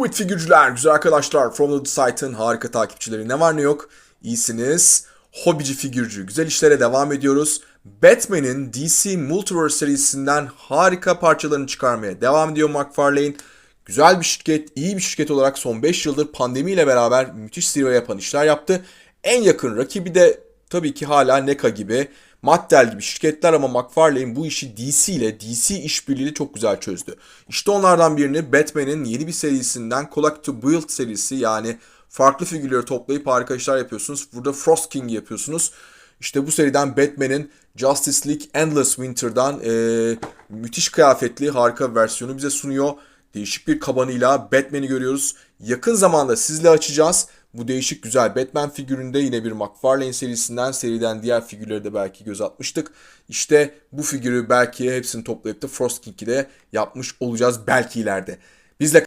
Evet figürcüler, güzel arkadaşlar, From the Site'ın harika takipçileri ne var ne yok, iyisiniz. Hobici figürcü, güzel işlere devam ediyoruz. Batman'in DC Multiverse serisinden harika parçalarını çıkarmaya devam ediyor McFarlane. Güzel bir şirket, iyi bir şirket olarak son 5 yıldır pandemiyle beraber müthiş zirve yapan işler yaptı. En yakın rakibi de tabii ki hala NECA gibi, Mattel gibi şirketler ama McFarlane bu işi DC ile DC işbirliğiyle çok güzel çözdü. İşte onlardan birini Batman'in yeni bir serisinden Collect to Build serisi yani farklı figürleri toplayıp harika işler yapıyorsunuz. Burada Frost King yapıyorsunuz. İşte bu seriden Batman'in Justice League Endless Winter'dan eee, müthiş kıyafetli harika versiyonu bize sunuyor. Değişik bir kabanıyla Batman'i görüyoruz. Yakın zamanda sizle açacağız. Bu değişik güzel Batman figüründe yine bir McFarlane serisinden, seriden diğer figürleri de belki göz atmıştık. İşte bu figürü belki hepsini toplayıp da Frost King'i de yapmış olacağız belki ileride. Bizle